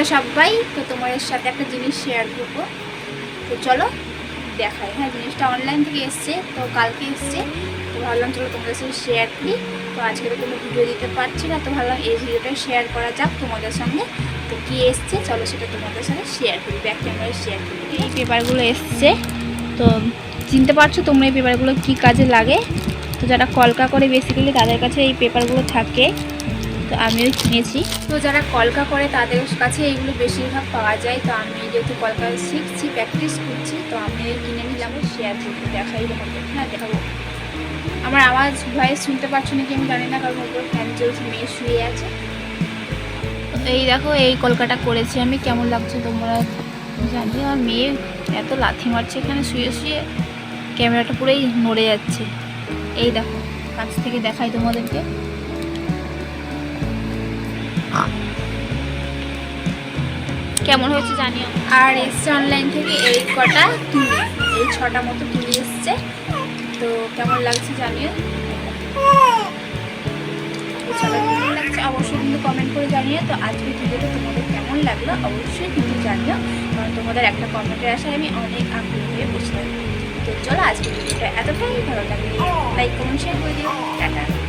Hello সবাই, তো তোমাদের সাথে একটা জিনিস শেয়ার করব। তো চলো দেখাই। হ্যাঁ জিনিসটা অনলাইন থেকে এসছে, তো কালকে এসছে। তো ভাবলাম চলো তোমাদের সাথে শেয়ার করি। তো আজকে তো কোনো ভিডিও দিতে পারছি না, তো ভাবলাম এই ভিডিওটা শেয়ার করা যাক তোমাদের সঙ্গে। তো কী এসছে, চলো সেটা তোমাদের সাথে শেয়ার করি ব্যাক ক্যামেরায় শেয়ার করি। এই পেপারগুলো এসছে। তো চিনতে পারছ তোমরা এই পেপারগুলো কী কাজে লাগে? তো যারা কলকা করে বেসিক্যালি তাদের কাছে এই পেপারগুলো থাকে। তো আমিও কিনেছি। তো যারা কলকা করে তাদের কাছে এইগুলো বেশিরভাগ পাওয়া যায়। তো আমি যেহেতু কলকা শিখছি প্র্যাকটিস করছি তো আমি কিনে নিলাম শেয়ার করতে দেখাই হ্যাঁ দেখাবো। আমার আওয়াজ ভয়েস শুনতে পাচ্ছ নাকি আমি জানি না কারণ উপর ফ্যান চলছে মেয়ে শুয়ে আছে। তো এই দেখো এই কলকাটা করেছি আমি কেমন লাগছে তোমরা জানি। আর মেয়ে এত লাথি মারছে এখানে শুয়ে শুয়ে ক্যামেরাটা পুরোই নড়ে যাচ্ছে। এই দেখো কাছ থেকে দেখাই তোমাদেরকে। কেমন হয়েছে জানিও? আর এসছে অনলাইন থেকে এই কটা তুলি। এই ছটা মতো তুলি এসছে। তো কেমন লাগছে জানিও? লাগছে অবশ্যই কিন্তু কমেন্ট করে জানিও। তো আজকে ভিডিওটা তোমাদের কেমন লাগল অবশ্যই কিন্তু জানিও। কারণ তোমাদের একটা কমেন্টের আশায় আমি অনেক আগ্রহ হয়ে বসে থাকি। তো চলো আজকে ভিডিওটা এতটাই। ভালো লাগে লাইক কমেন্ট শেয়ার করে দিও। টাটা।